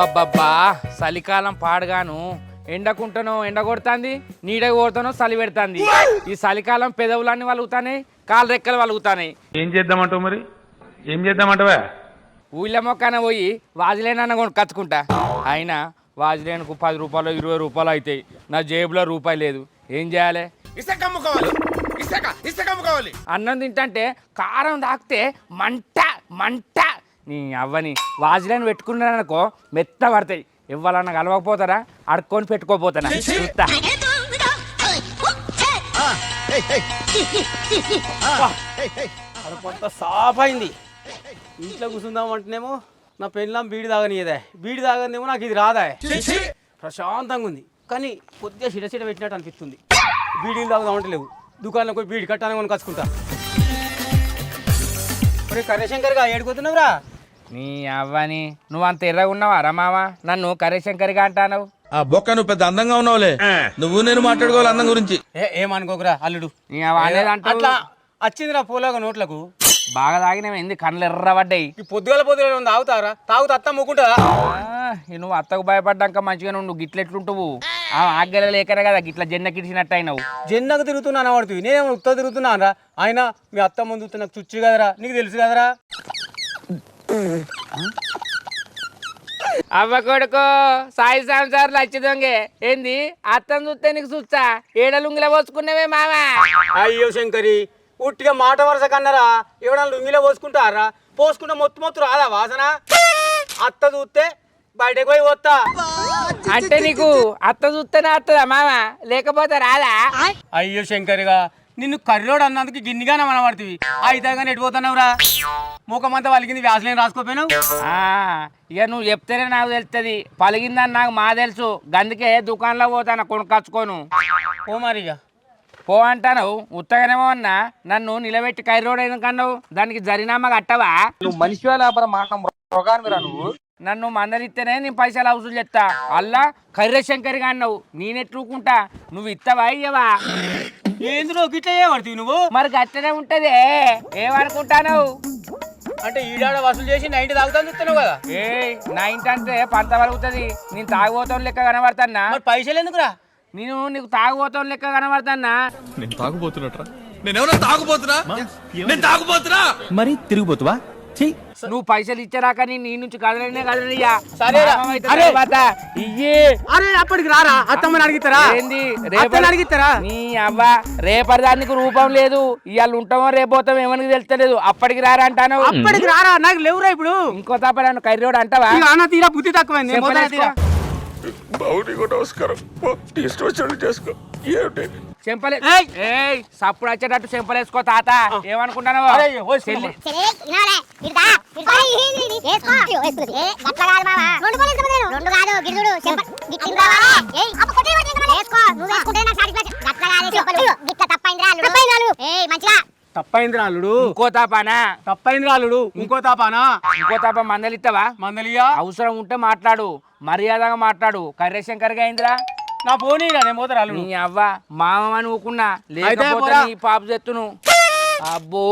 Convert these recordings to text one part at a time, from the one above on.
అబ్బబ్బబ్బబ్బా చలికాలం పాడగాను. ఎండకుంటానో ఎండ కొడుతుంది నీడ కొడతానో చలి పెడుతుంది. ఈ చలికాలం పెదవులన్నీ వలుగుతాయి కాలు రెక్కలు వలుగుతాయి ఏం చేద్దామంటావు మరి? ఏం చేద్దామంటావా? ఊళ్ళ మొక్కన పోయి వాజిలేనన్న కొను కచ్చుకుంటా అయినా వాజిలేనుకు పది రూపాయలు ఇరవై రూపాయలు అవుతాయి నా జేబులో రూపాయి లేదు. ఏం చేయాలి? ఇసుక అమ్ముకోవాలి. ఇసుక ఇసుక అమ్ముకోవాలి. అన్నం తింటంటే కారం తాకితే మంట మంట నీ అవ్వని వాజిలేని పెట్టుకున్నాననుకో మెత్త పడతాయి. ఇవ్వాలన్నా కలవకపోతారా? అడుక్కొని పెట్టుకోపోతానా? చూస్తా కొంత సాఫ్ అయింది ఇంట్లో కూర్చుందాం అంటేనేమో నా పెళ్ళాం బీడి తాగనియదే బీడి తాగనిదేమో నాకు ఇది రాదా. ప్రశాంతంగా ఉంది. కానీ కొద్దిగా చిట పెట్టినట్టు అనిపిస్తుంది. బీడీలు తాగుదాం అంటే లేవు. దుకాణంలో పోయి బీడి కట్టాలని కొని కచ్చుకుంటా ఒరే కరేశంకర్గా ఏడుకుతున్నావురా నీ అవ్వని నువ్వు అంత ఎర్రగా ఉన్నావా రమావ నన్ను కరేశంకరిగా అంటావు ఆ బొక్క నువ్వు పెద్ద అందంగా ఉన్నావులే. నువ్వు నేను మాట్లాడుకోవాలి అందం గురించి. ఏ ఏమనుకోకురా అల్లుడు. నీ అవ్వ అనేది అంటావు. అట్లా వచ్చిందిరా పోలాగా నోట్లకు. బాగా తాగినవి ఎందు కళ్ళు ఎర్రబడ్డాయి ఈ పొద్దుగల పొద్దుగల ఉంది తాగుతారా? తాగుతా అత్త మొక్కుంటుందా? ఆ, ఈ నువ్వు అత్తకు భయపడ్డాక మంచిగా నువ్వు గిట్ల ఎట్లుంటావు? ఆ ఆగ్గల లేకనే కదా గిట్ల జెండ కిడిచినట్టు అయినావు. జెన్నకు తిరుగుతున్నా అనబడుతుంది. నేనేమో ఉత్త తిరుగుతున్నాను రా ఆయన మీ అత్త ముందు నాకు చుచ్చు కదరా? నీకు తెలుసు కదరా? అవ్వ కొడుకో సాయి సంసార్లు వచ్చి దొంగే. ఏంది? అత్తం చూస్తే నీకు చూస్తా ఏడలుంగిల పోసుకున్నావే మామా అయ్యో శంకరి ఉట్టిగా మాట వరుస కన్నరా? ఎవడన్నా లుంగిలో పోసుకుంటారా? పోసుకుంటే మొత్తం మొత్తం రాదా వాసన? అత్త చూస్తే బయటకు పోయి వస్తా అంటే నీకు అత్త చూస్తేనే వస్తుందా మామ? లేకపోతే రాదా? అయ్యో శంకరిగా నిన్ను కర్రోడు అన్నందుకు గిన్నిగానే మనబడుతుంది అయితే కానీ ఎటు పోతున్నావురా? ముఖమంతా వాళ్ళకి వ్యాసలేని రాసుకోపోయినావు? ఆ, ఇక నువ్వు చెప్తేనే నాకు తెలుస్తుంది. పలిగిందని నాకు మా తెలుసు. గందుకే దుకాణంలో పోతాను కొనుక్కొచ్చుకోను. ఓ మరిగా. పో అంటాను ఉత్తగానేమో అన్నా నన్ను నిలబెట్టి కైరోడ్ ఎందుకన్నావు దానికి జరినామా కట్టవా నువ్వు మనిషి లేకపోతే మాట నువ్వు? నన్ను మందలిస్తేనే నేను పైసలు అవసరం చెప్తా అల్లా కర్రె శంకరిగా అన్నావు. నేనెట్లుకుంటా? నువ్వు ఇత్తవా ఇయ్యవా? ఏంద్రో గిట్ల చేయబడుతుంది నువ్వు? మరి గట్టనే ఉంటదే. ఏమనుకుంటాను అంటే ఈడాడ వసూలు చేసి నైన్టీ తాగుతాను చూస్తున్నావు కదా? ఏ నా ఇంటి అంటే పంత వలుగుతుంది నేను తాగుబోతాం లెక్క కనబడతానా మరి పైసలు ఎందుకురా? నేను నీకు తాగుబోతాం లెక్క కనబడతానా నేను తాగుపోతున్నట్రా నేనేమన్నా తాగుపోతున్నా నేను తాగుపోతున్నా మరి తిరిగిపోతువా చెయ్యి నువ్వు పైసలు ఇచ్చారాక నేను నీ నుంచి కదలనే కదలయ్యా సరేరా. అరే. ఇయ్యి. అరే అప్పటికి రారా? అత్తమ్మని అడిగితారా ఏంది? అత్తని అడిగితారా నీ అవ్వ రేపటి దానికి రూపం లేదు. ఇవాళ ఉంటామో రేపోతామో ఏమని తెలుస్తలేదు. అప్పటికి రారా అంటాను అప్పటికి రారా? నాకు లేవురా ఇప్పుడు. ఇంకో తప్ప నన్ను కర్రోడు అంటావా? అన్న తీరా బుద్ధి తక్కువైంది. నమస్కారం. వచ్చినట్టు చేసుకో. చెంపలే ఏయ్. ఏయ్ సప్పుడు వచ్చేటట్టు చెంపలేసుకో తాత. ఏమనుకుంటానో తప్పైంది రాలుడు ఇంకో తాపానా? తప్పైంది రాలుడు ఇంకో తాపానా? ఇంకో తాప మందలిస్తావా మందలియా? అవసరం ఉంటే మాట్లాడు. మర్యాదగా మాట్లాడు. కర్రే శంకర్గా అయిందిరా నా పోనీరా నేను పోతా రాలుడు నీ అవ్వ మామని ఊకున్నా అయితే లేకపోతే. నీ పాప చెత్తును. అబ్బో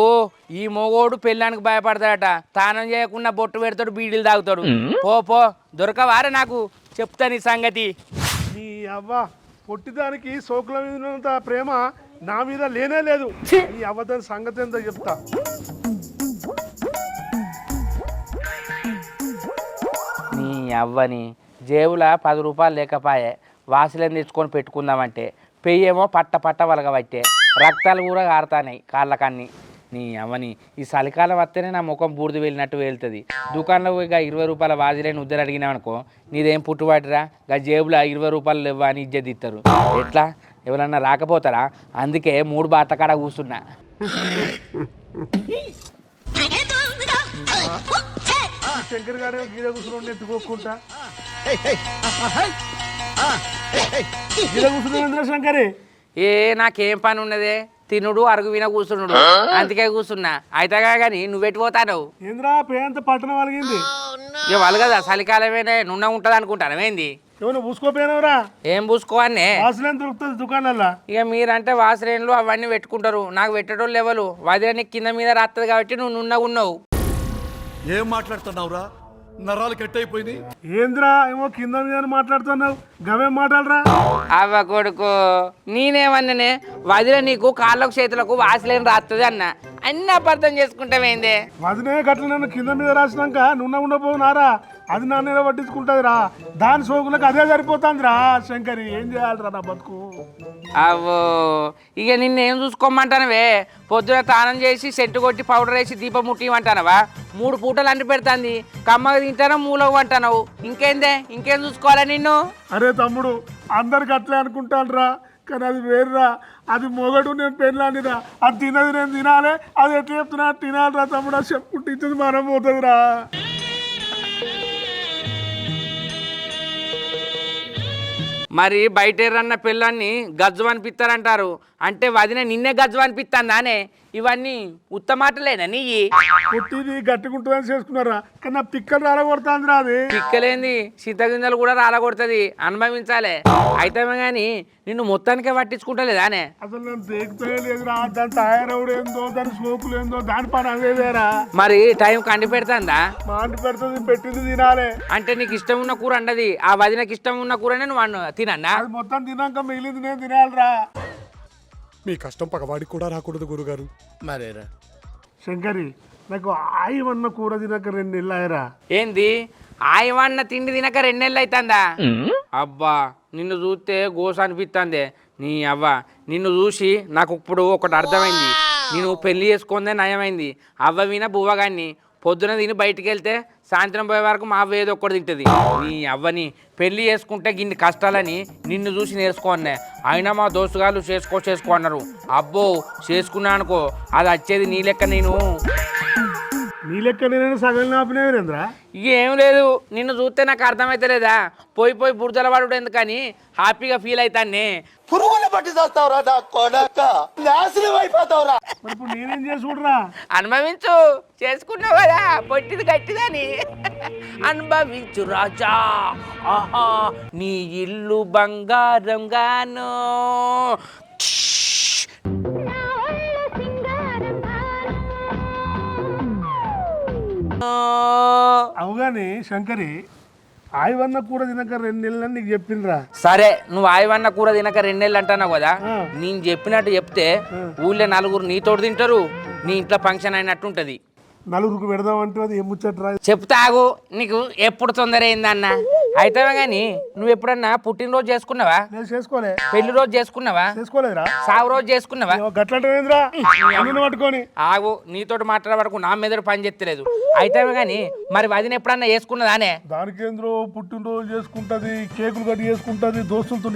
ఈ మొగోడు పెళ్ళానికి భయపడతాడట. తానం చేయకుండా బొట్టు పెడతాడు బీడీలు తాగుతాడు. పో పో దొరకవారే నాకు? చెప్తా నీ సంగతి. నీ అవ్వ పొట్టిదానికి సోకుల మీద ఉన్నంత ప్రేమ నా మీద లేనే లేదు. ఈ అవ్వదాని సంగతి ఎంతో చెప్తా. నీ అవ్వని జేబుల పది రూపాయలు లేకపాయే. వాసులను తెచ్చుకొని పెట్టుకుందామంటే పెయ్యేమో పట్ట పట్ట వలగబట్టే రక్తాలు కూడా కారుతాయి కాళ్ళకన్ని నీ అవ్వని ఈ చలికాలం వస్తేనే నా ముఖం బూడిద వెళ్ళినట్టు వెళ్తుంది దుకాణంలో పోయి గా ఇరవై రూపాయల వాజిలేని ఉద్దరు అడిగినామనుకో నీదేం పుట్టుబాటురా? గా జేబులో ఇరవై రూపాయలు లేవా అని ఇజ్జత్ ఇస్తారు ఎట్లా? ఎవరన్నా రాకపోతారా? అందుకే మూడు బాట కాడ కూర్చున్నా శంకర్ గారు కూర్చుని ఎత్తుకోకుండా శంకరే ఏ నాకేం పని ఉన్నదే? తినుడు అరుగు విన కూర్చున్నాడు. అందుకే కూర్చున్నా. అయితేగా కానీ నువ్వెట్టి పోతాను ఏంద్రా పేంత పట్టణం వలిగింది? ఇక వాళ్ళు కదా చలికాలమేనే నున్న ఉంటుంది అనుకుంటాను ఏంది పూసుకోపోయినవరా ఏం పూసుకోవన్నే వాసన దొరుకుతుంది దుకాణాల్లో? ఇక మీరంటే వాసరేన్లు అవన్నీ పెట్టుకుంటారు. నాకు పెట్టడం లెవెలు వదిలే కింద మీద రాస్తుంది కాబట్టి నువ్వు నున్నగా ఉన్నావు. ఏం మాట్లాడుతున్నావురా? నరాలు కట్ అయిపోయినాయి ఏంద్రా ఏమో కింద మీద అని మాట్లాడుతున్నావు. గవేం మాట్లాడరా? అవ్వ కొడుకు నేనేమన్నానే? వదిలే నీకు కాళ్ళకు చేతులకు వాసలేని రాస్తుంది అన్న. అన్ని అపార్థం చేసుకుంటావేందే? వదినే గట్ల నన్ను కింద మీద రాసినాక నున్న ఉండబోనారా? అది నన్ను పట్టించుకుంటుంది రా దాని సోకులకు అదే సరిపోతుంది రా శంకరి. ఏం చేయాలిరా నా బతుకు? అవ్వో ఇక నిన్ను ఏం చూసుకోమంటానవే? పొద్దున తానం చేసి సెంటు కొట్టి పౌడర్ వేసి దీపం ముట్టిమంటానవా? మూడు పూటలు అంటి పెడతాంది. కమ్మగా తింటానో మూలవు అంటానవు ఇంకేందే? ఇంకేం చూసుకోవాలా నిన్ను? అరే తమ్ముడు అందరికి అట్లే అనుకుంటాను రా కానీ అది వేరురా. అది మొగడు నేను పెళ్ళానిరా. అది తినది నేను తినాలి. అది ఎట్లా చెప్తున్నా? తినాలిరా తమ్ముడు అది చెప్పుకుంటే ఇచ్చింది మనం పోతుందిరా. మరి బయట ఎర్రన్న పిల్లల్ని గజ్జు అనిపిస్తారంటారు. అంటే వదిన నిన్నే గజ్జు అనిపిస్తాందానే? ఇవన్నీ ఉత్తమాటలేనా నీ? పుట్టిది గట్టుకుంటుందని చేసుకున్నారా. కానీ నా పిక్కలు రాలగొడుతుందిరా అది పిక్కలేంది? చింతగింజలు కూడా రాలగొడుతుంది. అనుభవించాలే. అయితే కానీ నిన్ను మొత్తానికే పట్టించుకుంటలేదానే? అసలు నేను దాని దాని దాని పని అదేదేరా మరి టైం కండి పెడుతుందా? పెడుతుంది పెట్టింది తినాలే. అంటే నీకు ఇష్టం ఉన్న కూర అండది ఆ వదినకి ఇష్టం ఉన్న కూరనే నువ్వు అన్ను తినన్నా? అది మొత్తం తిన్నాక మిగిలింది నేను తినాలిరా. మీ కష్టం పగవాడికి కూడా రాకూడదు గురుగారు. మరేరా? శంకరి నాకు ఆయి అన్న కూర తినక రెండు నెలలు అయ్యరా ఏంది? ఆయవన్న తిండి తినక రెండేళ్ళు అవుతుందా అబ్బా నిన్ను చూస్తే గోస అనిపిస్తుంది నీ అవ్వ నిన్ను చూసి నాకు ఇప్పుడు ఒకటి అర్థమైంది. నేను పెళ్ళి చేసుకుందే నయమైంది. అవ్వ విన బువ్వగాన్ని పొద్దున తిని బయటికి వెళ్తే సాయంత్రం పోయే వరకు మా అవ్వ ఏదో ఒక్కటి తింటుంది. నీ అవ్వని పెళ్ళి చేసుకుంటే గిన్ని కష్టాలని నిన్ను చూసి నేర్చుకోనే అయినా మా దోస్తుగాళ్ళు చేసుకో చేసుకో అన్నారు. అబ్బో చేసుకున్నా అనుకో అది వచ్చేది నీ లెక్క నేను. నీ లెక్క నేను సగం ఆపినవేంద్రా ఏం లేదు నిన్ను చూస్తే నాకు అర్థమైతలేదా పోయి పోయి బురదల పడుడు ఎందుకని? హ్యాపీగా ఫీల్ అవుతాన్ని పురుగులు పట్టి చేస్తావురా నా కొడక. నాశనం అయిపోతావురా. మరి ఇప్పుడు నేనేం అనుభవించు. చేసుకున్నావు కదా పొట్టిది గట్టిదని. అనుభవించు రాజా. ఆహా నీ ఇల్లు బంగారం అవుగాని శంకరి ఆయివన్న కూర తినక రెండు నెలలని నీకు చెప్పిండ్రా. సరే నువ్వు ఆయవన్న కూర తినక రెండేళ్ళు అంటున్నావు కదా నేను చెప్పినట్టు చెప్తే ఊళ్ళో నలుగురు నీతోటి తింటారు నీ ఇంట్లో ఫంక్షన్ అయినట్టుంటది నలుగురికి పెడదామంటే అది ఏం ముచ్చట్రా చెప్తాగు నీకు ఎప్పుడు తొందర అయిందన్న అయితే కానీ నువ్వు ఎప్పుడన్నా పుట్టినరోజు చేసుకున్నావా? నేను చేసుకోలే. పెళ్ళి రోజు చేసుకున్నావా? చేసుకోలేదురా. సాగు రోజు చేసుకున్నావా? గట్లంటేంద్రా పట్టుకొని. ఆగు నీతోటి మాట్లాడబడకు నా మెదడు పని చేస్తలేదు అయితే కానీ మరి వదిన ఎప్పుడన్నా వేసుకున్నదానే దానికి పుట్టినరోజు చేసుకుంటది కేకులు కట్టి చేసుకుంటది దోస్తులతో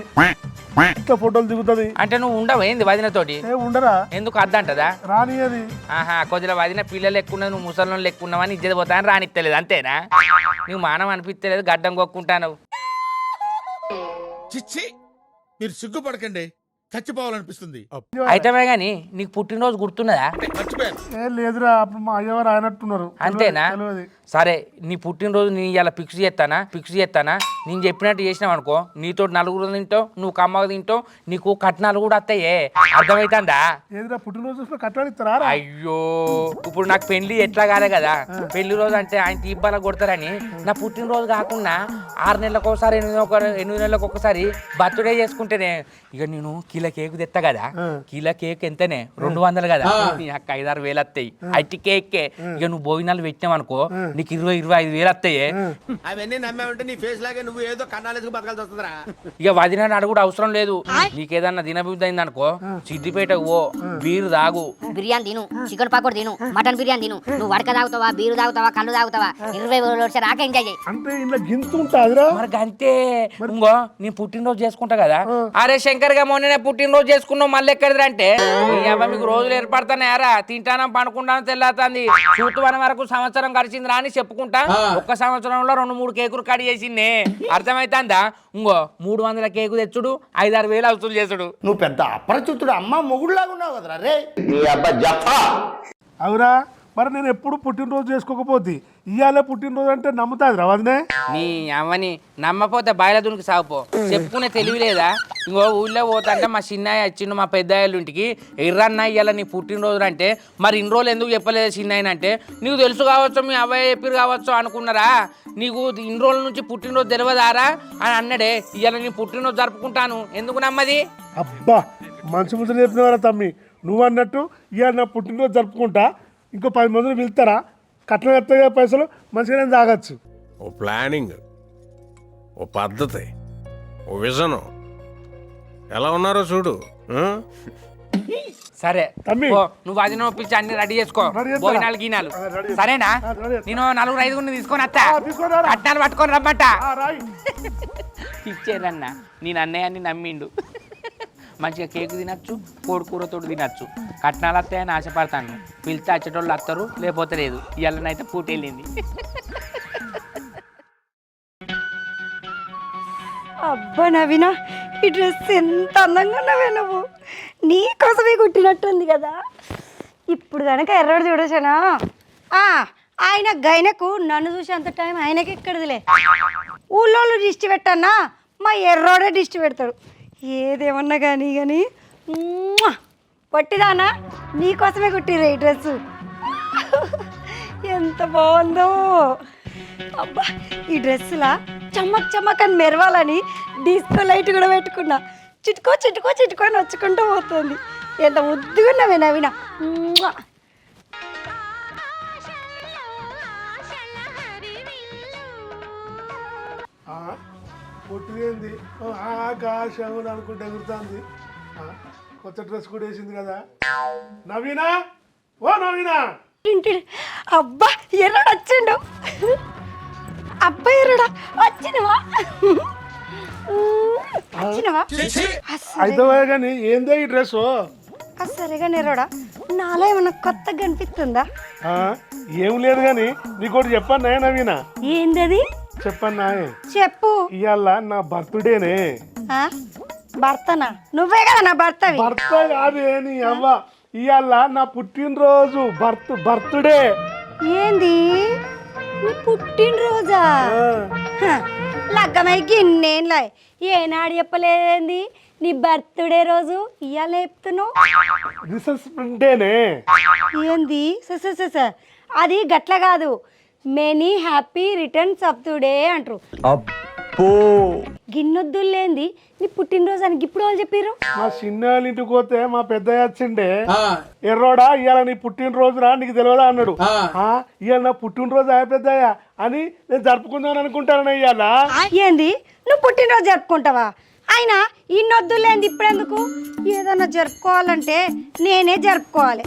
ఇట్లా ఫోటోలు దిగుతుంది. అంటే నువ్వు ఉండవు ఏంది వదినతోటి? ఏ ఉండరా? ఎందుకు అద్దంటదా? రానియది ఆహా కొద్దిగా వదిన పిల్లలు ఎక్కువ నువ్వు ముసలి ఎక్కున్నావని ఇజ్జత పోతాను రానిత్తలేదు అంతేనా? నువ్వు మానం అనిపిస్తలేదు గడ్డం కొక్కుంటాను చిచ్చి మీరు సిగ్గుపడకండి చచ్చిపోవాలనిపిస్తుంది. అయితే కానీ నీకు పుట్టినరోజు గుర్తున్నదా? లేదురా అప్పుడు మా అయ్యవారు ఆయనట్టున్నారు. అంతేనా? సరే నీ పుట్టినరోజు నీ ఇలా ఫిక్స్ చేస్తానా? ఫిక్స్ చేస్తానా? నేను చెప్పినట్టు చేసినావు అనుకో నీతో నలుగురు తింటావు నువ్వు కమ్మగా తింటావు నీకు కట్నాలు కూడా వస్తాయే. అర్థమవుతుందా ఏదిరా పుట్టినరోజు అయ్యో ఇప్పుడు నాకు పెళ్ళి ఎట్లా కాలే కదా. పెళ్ళి రోజు అంటే ఆయన తీబ్బాల కొడతారని. నా పుట్టినరోజు కాకుండా ఆరు నెలలకు ఒకసారి ఎనిమిది ఒక ఎనిమిది నెలలకు ఒకసారి బర్త్డే చేసుకుంటేనే ఇక నేను కిలో కేక్ తెస్తా కదా. కిలో కేక్ ఎంతనే? రెండు వందలు కదా. నీ అక్క ఐదారు వేలు వస్తాయి. అట్టి కేక్కే ఇక నువ్వు భోజనాలు పెట్టినావు అనుకో నీకు ఇరవై ఇరవై ఐదు వేలు వస్తాయే. అవన్నీ నమ్మే ఉంటే నీ ఫేస్ లాగే నువ్వు ఏదో కన్నాలేసుకు బతకాల్సి వస్తుందిరా. ఇక వదిన అడుగుడు అవసరం లేదు. నీకేదన్నా దినబుద్ధి అయింది అనుకో సిద్దిపేటకు ఓ బీరు తాగు. బిర్యానీ తిను చికెన్ పకోడీ తిను మటన్ బిర్యానీ తిను. నువ్వు వడక తాగుతావా బీరు తాగుతావా కళ్ళు తాగుతావా? ఇరవై వచ్చి రాక ఎంజాయ్ చేయి. అంటే ఇంట్లో గింత ఉంటుందిరా. మరి అంతే ఇంకో నేను పుట్టినరోజు చేసుకుంటా కదా? అరే శంకర్గా మొన్ననే పుట్టినరోజు చేసుకున్నావు మళ్ళీ ఎక్కడిది అంటే? మీకు రోజులు ఏర్పడతానాయారా తింటానం పండుకుంటాను తెల్లాతుంది చూతువన వరకు సంవత్సరం గడిచిందిరా అని చెప్పుకుంటా ఒక్క సంవత్సరంలో రెండు మూడు కేకులు కడి చేసిందే. అర్థమైతుందా? ఇంకో మూడు వందల కేకు తెచ్చుడు ఐదారు వేలు వసూలు చేసుడు. నువ్వు పెద్ద అపరిచితుడు అమ్మ మొగుడులాగా ఉన్నావు కదరా రే. అవురా మరి నేను ఎప్పుడు పుట్టినరోజు చేసుకోకపోతే ఇవాళ పుట్టినరోజు అంటే నమ్ముతాది రా వదినే. నీ అమ్మని నమ్మపోతే బయల దునికి సాగుపో చెప్పుకునే తెలివి లేదా? ఇంకో ఊళ్ళో పోతాంటే మా చిన్నయ్య వచ్చిండు మా పెద్దయ్యల ఇంటికి ఎర్రన్న ఇయ్యాల నీ పుట్టినరోజు అంటే మరి ఇన్ని రోజులు ఎందుకు చెప్పలేదు చిన్నయ్య అంటే నీకు తెలుసు కావచ్చు మీ అబ్బాయి చెప్పిరు కావచ్చు అనుకున్నారా? నీకు ఇన్ని రోజుల నుంచి పుట్టినరోజు తెలియదారా అని అన్నాడే ఇవాళ నీ పుట్టినరోజు జరుపుకుంటాను. ఎందుకు నమ్మది? అబ్బా మంచి ముద్ర చెప్పినవారా తమ్మి. నువ్వు అన్నట్టు ఇవాళ నా పుట్టినరోజు జరుపుకుంటా. ఇంకో పది మందిని పిలుస్తారా? కట్నం ఎత్తగా పైసలు మంచిగానే తాగొచ్చు ఓ ప్లానింగ్ ఓ పద్ధతి ఓ విజను ఎలా ఉన్నారో చూడు ఆ? సరే తమ్మి. పో, నువ్వు అది ఒప్పించి అన్ని రెడీ చేసుకో? భోజనాలు గీనాలు ఆ, రెడీ చేస్తా. సరేనా ఆ, రెడీ చేస్తా. నేను నలుగురు ఐదుగురిని తీసుకొని వస్తా ఆ, తీసుకొని రారా. కట్నాలు పట్టుకొని రమ్మట ఆ, రాయ్ ఇచ్చేదన్న నేను అన్నయ్యని నమ్మిండు మంచిగా కేక్ తినచ్చు కోడి కూరతో తినచ్చు. కట్నాలు వస్తాయని ఆశపడతాను. పిలిస్తే వచ్చేటోళ్ళు వస్తారు లేకపోతే లేదు. ఇవాళనైతే పూట వెళ్ళింది అబ్బా నవీన ఈ డ్రెస్ ఎంత అందంగా ఉన్నావే నువ్వు. నీ కోసమే కుట్టినట్టుంది కదా. ఇప్పుడు కనుక ఎర్రడు చూడసానా ఆ, ఆయన గైనకు నన్ను చూసేంత టైం ఆయనకి ఎక్కడిదిలే ఊళ్ళో దిష్టి పెట్టన్నా మా ఎర్రోడే దిష్టి పెడతాడు. ఏదేమన్నా కానీ కానీ పట్టిదానా? నీకోసమే కుట్టిరే ఈ డ్రెస్సు. ఎంత బాగుందో. అబ్బా ఈ డ్రెస్సులా చమ్మక్ చమ్మక్ అని మెరవాలని డిస్కో లైట్ కూడా పెట్టుకున్నా. చిటుకో చిటుకో చిటుకో అని వచ్చుకుంటూ పోతుంది. ఎంత ముద్దుగున్నావే నవీన. మ్వా. ఆ, పొట్టిదేంది ఓ, ఆకాశం అనుకుంటే ఎగురుతుంది. కొత్త డ్రెస్ కూడా వేసింది కదా. నవీనా? ఓ నవీనా? ఇంటి అబ్బా ఎర్రడు వచ్చిండు. అబ్బా ఎర్రడా? వచ్చినవా? వచ్చినవా? అయితే కానీ ఏందో ఈ డ్రెస్ సరిగా నెర్రడా నాలో ఏమన్నా కొత్తగా కనిపిస్తుందా ఏం లేదు కానీ నీకోటి చెప్పన్నా నవీనా? ఏందది? చెప్పన్నా. చెప్పు. ఇవాళ నా బర్త్డేనే? భర్తనా? నువ్వే కదా నా భర్తవి. భర్త కాదే నీ అవ్వ. ఇవాళ నా పుట్టినరోజు బర్త్ బర్త్డే. ఏంది? నీ పుట్టినరోజా? లగ్గమై గిన్నేంలా ఏనాడు చెప్పలేదేంది? నీ బర్త్డే రోజు ఇవాళ చెప్తున్నావు. రిసెస్ డేనే ఏంది? స స స స. అది గట్ల కాదు. Many happy returns of today అంటారు. గిన్నొద్దులేంది నీ పుట్టినరోజు అని ఇప్పుడు వాళ్ళు చెప్పారు మా చిన్న వాళ్ళ ఇంటికి పోతే మా పెద్దయ్య వచ్చిండే. ఎర్రోడా ఇవాళ నీ పుట్టినరోజురా నీకు తెలియదా అన్నాడు. ఆ, ఇవాళ నా పుట్టినరోజు ఆ పెద్దయ్య అని నేను జరుపుకుందాను అనుకుంటాను ఇవాళ ఏంది? నువ్వు పుట్టినరోజు జరుపుకుంటావా? అయినా ఇన్నొద్దులేంది ఇప్పుడెందుకు? ఏదన్నా జరుపుకోవాలంటే నేనే జరుపుకోవాలి.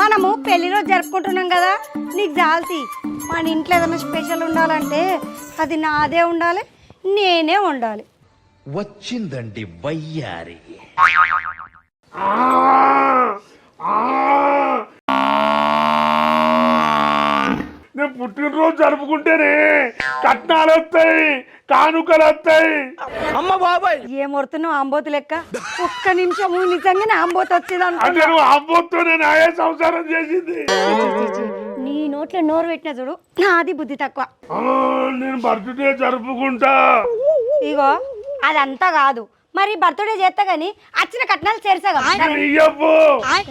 మనము పెళ్ళి రోజు జరుపుకుంటున్నాం కదా నీకు జాల్సి మన ఇంట్లో ఏదైనా స్పెషల్ ఉండాలంటే అది నాదే ఉండాలి నేనే ఉండాలి వచ్చిందండి వయ్యారి. నేను పుట్టినరోజు జరుపుకుంటేనే కట్నాలు వస్తాయి కానుకలు వస్తాయి. ఏం కొడుతున్నావు ఆంబోతు లెక్క? ఒక్క నిమిషము నిజంగానే ఆంబోతు వచ్చేది అంటే నువ్వు నేను ఆయే సంసారం చేసింది. నీ నోట్లో నోరు పెట్టిన చూడు నాది బుద్ధి తక్కువ. ఆ, నేను బర్త్డే జరుపుకుంటా. ఇగో అదంతా కాదు. మరి బర్త్డే చేస్తా గానీ వచ్చిన కట్నాలు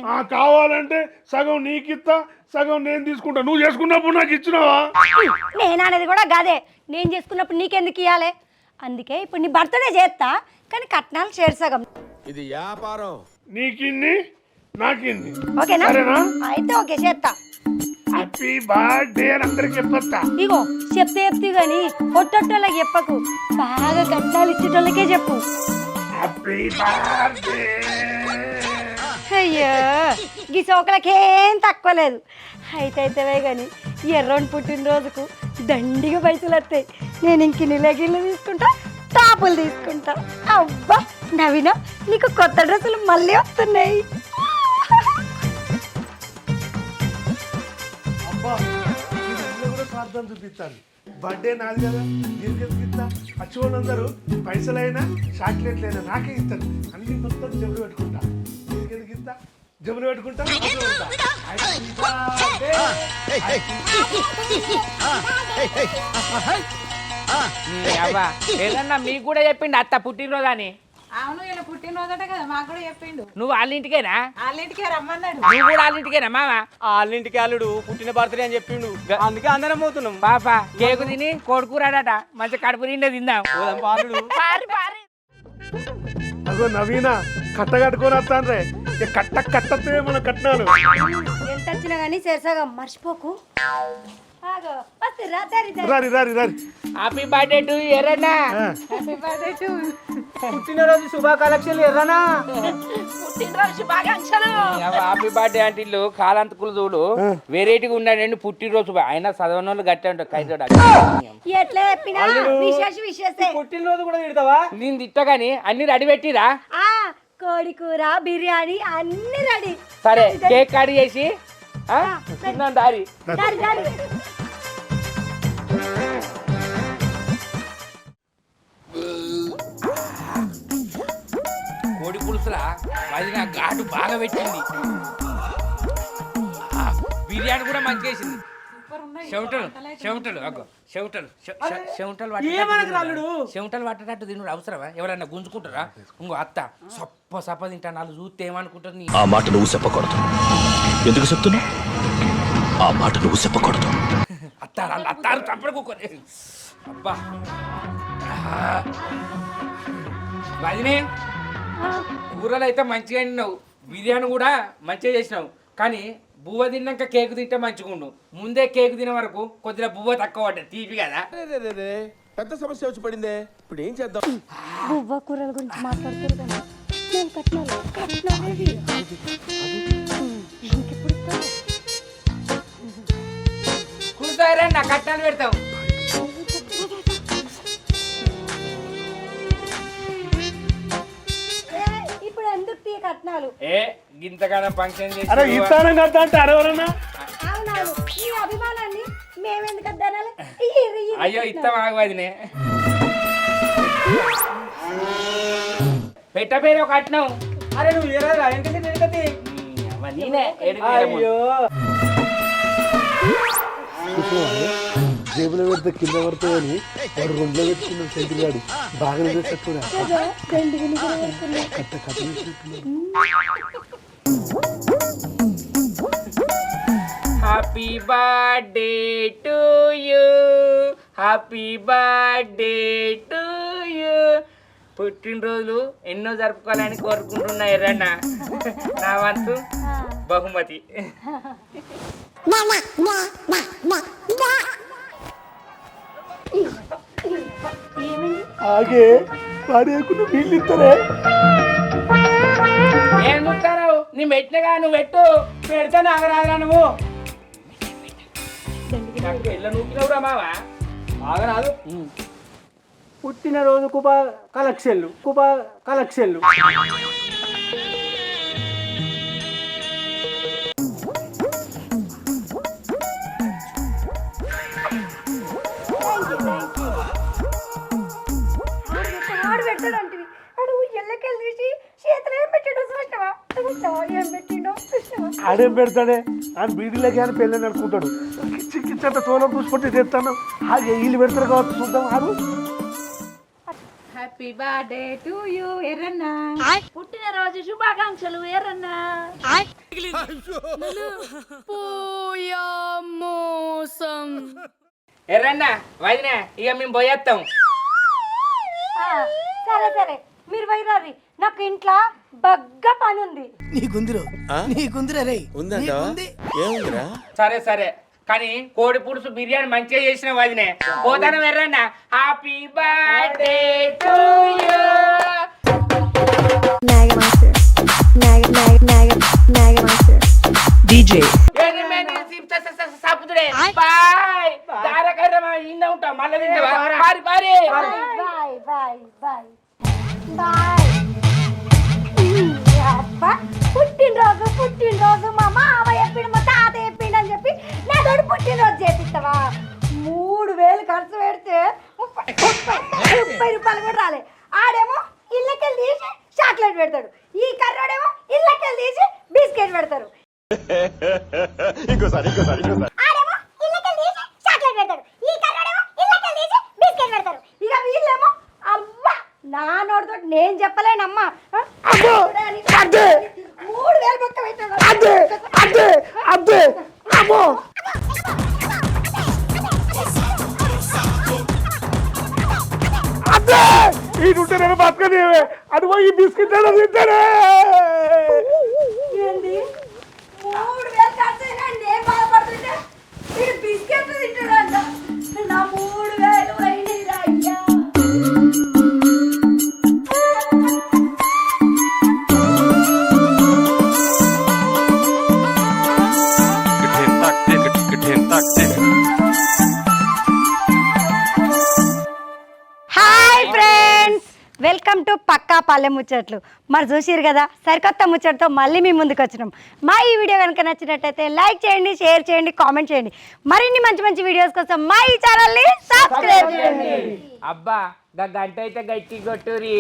ఆ, కావాలంటే సగం నీకిస్తా సగం నేను తీసుకుంటా. నువ్వు చేసుకున్నప్పుడు నాకు ఇచ్చినావా? నేను అనేది కూడా గదే నేను చేసుకున్నప్పుడు నీకెందుకు ఇవ్వాలి అందుకే ఇప్పుడు నీ బర్త్డే చేస్తా కానీ కట్నాలు చేర్సగం ఇది వ్యాపారం. నీకిన్ని నాకిన్ని. ఓకేనా? అయితే ఓకే చేస్తా హ్యాపీ బర్త్డే అని అందరికి చెప్పొస్తా. ఇగో చెప్తే చెప్తే కానీ పొట్టొట్టోళ్ళకి చెప్పకు. బాగా కట్నాలు ఇచ్చేటోళ్ళకే చెప్పు. హ్యాపీ బర్త్డే అయ్యో ఈ సోకలకేం తక్కువ లేదు. అయితే అయితేవే కానీ ఎర్రోని పుట్టినరోజుకు దండిగా పైసలు వస్తాయి. నేను ఇంక నిలగిళ్ళు తీసుకుంటా టాపులు తీసుకుంటా. అబ్బా నవీన నీకు కొత్త డ్రెస్సులు మళ్ళీ వస్తున్నాయి. స్వార్థం చూపిస్తాను బర్త్డే నాది కదా దీనికి ఎందుకు ఇస్తా? వచ్చి వాళ్ళందరూ పైసలైనా చాక్లెట్లైనా నాకే ఇస్తాను అన్ని మొత్తం చెవులు పెట్టుకుంటా. దీనికి ఎందుకు ఇస్తా? జబ్బులు పెట్టుకుంటా ఏదన్నా మీకు కూడా చెప్పిండు అత్త పుట్టినరోజు అని. అవును ఇలా పుట్టినరోజట కదా మాకు కూడా చెప్పిండు. నువ్వు వాళ్ళ ఇంటికేనా? వాళ్ళింటికే రమ్మన్నాడు. నువ్వు కూడా వాళ్ళ ఇంటికేనా మామ వాళ్ళింటికి అల్లుడు పుట్టిన బర్త్డే అని చెప్పిండు. అందుకే అందరం పోతున్నాం. పాప కేకు తిని కొడుకురాడట. మంచి కడుపు నిండా తిందాం. నవీన కట్ట కట్టుకొని వస్తాను రే కట్ట కట్టతే మన కట్నాలు. ఎంత వచ్చినా కానీ చేసాగా మర్చిపోకు. రారి రారి రారి. Happy birthday to Eranna happy birthday to పుట్టినరోజు శుభ కలెక్షన్ ఎర్రనా హ్యాపీ బర్త్డే అంటే ఇల్లు కాలాంతకులు చూడు. వెరైటీగా ఉన్నాడండి పుట్టినరోజు అయినా చదవని వాళ్ళు గట్టి ఉంటారు కైతోడ ఎట్లా చెప్పినా? విశేష విశేషే. పుట్టినరోజు కూడా తిడతావా? నేను తిట్టగాని అన్ని రెడీ పెట్టిరా? ఆ కోడి కూర బిర్యానీ అన్ని రెడీ. సరే కేక్ కట్ చేసి దారి. దరి దరి. పులుసులా అది నా ఘాటు బాగా పెట్టింది. బిర్యానీ కూడా మంచిగా వేసింది. చెమటలు చెమటలు అగ్గో చెమటలు చె- చె- చెమటలు రాలుడు? పట్టేటట్టు చెమటలు పట్టేటట్టు తినుడు అవసరమా? ఎవరన్నా గుంజుకుంటారా? ఇంకో అత్త సప్ప సప్ప తింటా వాళ్ళు చూస్తే ఏమనుకుంటారు నీ? ఆ మాట నువ్వు చెప్పకూడదు. ఎందుకు చెప్తున్నా ఆ మాట నువ్వు చెప్పకూడదు. అత్తారు వాళ్ళు అత్తారు చంపడుకోకొని అబ్బా. వదినే కూరలు అయితే మంచిగా తిన్నావు బిర్యానీ కూడా మంచిగా చేసినావు. కానీ బువ్వ తిన్నాక కేక్ తింటే మంచిగా ఉండు. ముందే కేక్ తినే వరకు కొద్దిగా బువ్వ తక్కువ పడ్డది తీపి కదా. పెద్ద సమస్య వచ్చి పడిందే. ఇప్పుడు ఏం చేద్దాం? బువ్వ కూరల గురించి మాట్లాడుతారు కదా నేను కట్నాలు కట్నాలు. ఇవి. ఇంకెప్పుడు ఇస్తావు? కూర్చోరా నా కట్నాలు పెడతావు. కట్నాలు ఏ గింతగానం ఫంక్షన్ అరే చేసి ఇస్తానం కదా అంటే అరెవరన్నా? అవునవును. ఈ అభిమానాన్ని మేమెందుకు అద్దనాలి? అయ్యో ఇస్తాం ఆగు వదినే. పెట్టబేరే ఒక కట్నం అరే నువ్వు ఏరా ఎందుకంటే తిడతది నీ అమ్మ నేనే అయ్యో. జేబులో పెడితే కింద పడుతుందని వాడు రెండులో పెట్టుకున్నాడు సెంటి గాడు. బాగా. కట్ట కట్ట వేసుకుంటున్నాడు. Happy birthday to you happy birthday to you పుట్టినరోజులు ఎన్నో జరుపుకోవాలని కోరుకుంటున్నా ఎర్రన్న. నా వంతు బహుమతి. ఆగే వాడేకున్న వీళ్ళు ఇస్తారే ఏం చూస్తావు నీ పెట్టినగా నువ్వు పెట్టు. పెడితే నాగరాజరా నువ్వు. నాకు ఎల్ల నూకినవురా మావా? ఆగరాదు. పుట్టినరోజు కుప కలెక్షన్లు కుప కలెక్షన్లు. ఆడేం పెడతాడే? ఆయన బీడీలకి అని పెళ్ళి నడుపుకుంటాడు. కిచ్చి కిచ్చి అంత తోలం చూసుకుంటే చెప్తాను ఆగే వీళ్ళు పెడతారు కావచ్చు చూద్దాం ఆడు happy birthday to you Erranna. పుట్టినరోజు శుభాకాంక్షలు ఎర్రన్నా. ఎర్రన్న వదిన ఇక మేము పోయేస్తాం సరే సరే. మీరు వైరారి నాకు ఇంట్లో బగ్గ పని ఉంది ఉందంట? ఏముందిరా? సరే సరే. కానీ కోడి పులుసు బిర్యానీ మంచిగా చేసిన వదినే పోతాను Erranna happy birthday to you సాపుతుడే. Bye. ఉంటాం. మళ్ళీ తింటావా? పారి పారి. Bye bye bye. బాయ్. అబ్బా పుట్టినరోజు పుట్టినరోజు మా మామ చెప్పిండు మా తాత చెప్పిండు అని చెప్పి నా తోడు పుట్టినరోజు చేపిస్తావా? మూడు వేలు ఖర్చు పెడితే ముప్పై ముప్పై రూపాయలు కూడా రాలే. ఆడేమో ఇళ్ళకెళ్ళి తీసి చాక్లెట్ పెడతాడు. ఈ కర్రోడేమో ఇళ్ళకెళ్ళి తీసి బిస్కెట్ బిస్కెట్ పెడతారు. ఇంకోసారి ఇంకోసారి ఇంకోసారి ఆడేమో ఇళ్ళకెళ్ళి తీసి చాక్లెట్ పెడతాడు ఈ కర్రోడేమో ఇళ్ళకెళ్ళి తీసి బిస్కెట్ పెడతాడు ఇక వీళ్ళేమో అవ్వా నా నోటితో నేను చెప్పలేనమ్మా. మూడు వేలు పక్క అదే ఈ ఉంటే నేను బతకనివే అది పోయి బిస్కెట్ తింటానే! బిస్కెట్లు తింటాడంట నా మూడు పక్కా ముచ్చట్లు. మరి చూసిరు కదా సరికొత్త ముచ్చట్తో మళ్ళీ మీ ముందుకు వచ్చినాం. మా ఈ వీడియో కనుక నచ్చినట్టయితే లైక్ చేయండి షేర్ చేయండి కామెంట్ చేయండి. మరిన్ని మంచి మంచి వీడియోస్ కోసం మా ఈ ఛానల్ని సబ్స్క్రైబ్ చేయండి. అబ్బా గంట అయితే గట్టి కొట్టురి